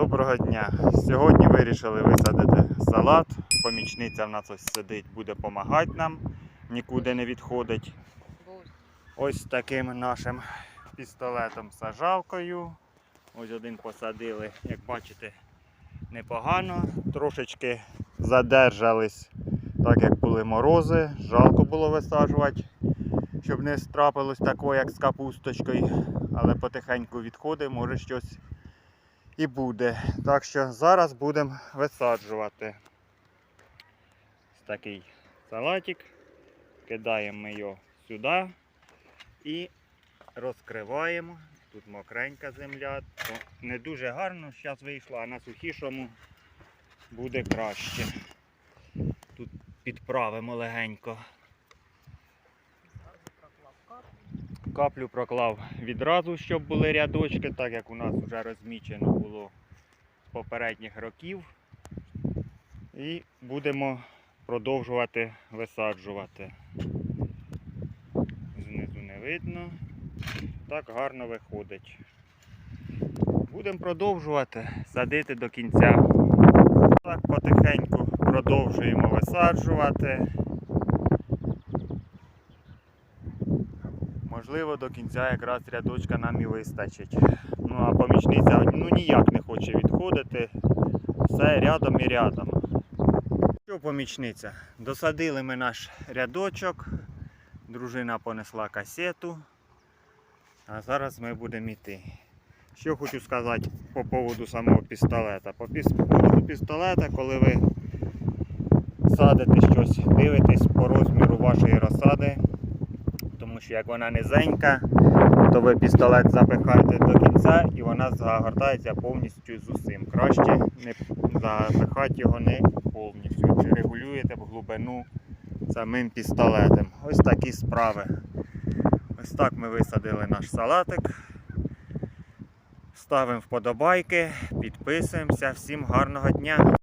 Доброго дня! Сьогодні вирішили висадити салат. Помічниця в нас ось сидить, буде допомагати нам, нікуди не відходить. Ось таким нашим пістолетом сажалкою. Ось один посадили, як бачите, непогано. Трошечки задержались, так як були морози. Жалко було висаджувати, щоб не трапилось такого, як з капусточкою. Але потихеньку відходить, може щось і буде. Так що зараз будемо висаджувати. Ось такий салатик. Кидаємо його сюди і розкриваємо. Тут мокренька земля, не дуже гарно зараз вийшло, а на сухішому буде краще. Тут підправимо легенько. Каплю проклав відразу, щоб були рядочки, так як у нас вже розмічено було з попередніх років. І будемо продовжувати висаджувати. Знизу не видно. Так гарно виходить. Будемо продовжувати садити до кінця. Так потихеньку продовжуємо висаджувати. Можливо, до кінця якраз рядочка нам і вистачить. Ну а помічниця ну, ніяк не хоче відходити. Все рядом і рядом. Що помічниця? Досадили ми наш рядочок. Дружина понесла касету. А зараз ми будемо йти. Що хочу сказати по поводу самого пістолета. По поводу пістолета, коли ви садите щось, дивитесь по розміру як вона низенька, то ви пістолет запихаєте до кінця і вона загортається повністю з усім. Краще не запихати його не повністю. Чи регулюєте в глибину самим пістолетом. Ось такі справи. Ось так ми висадили наш салатик. Ставимо вподобайки, підписуємося. Всім гарного дня!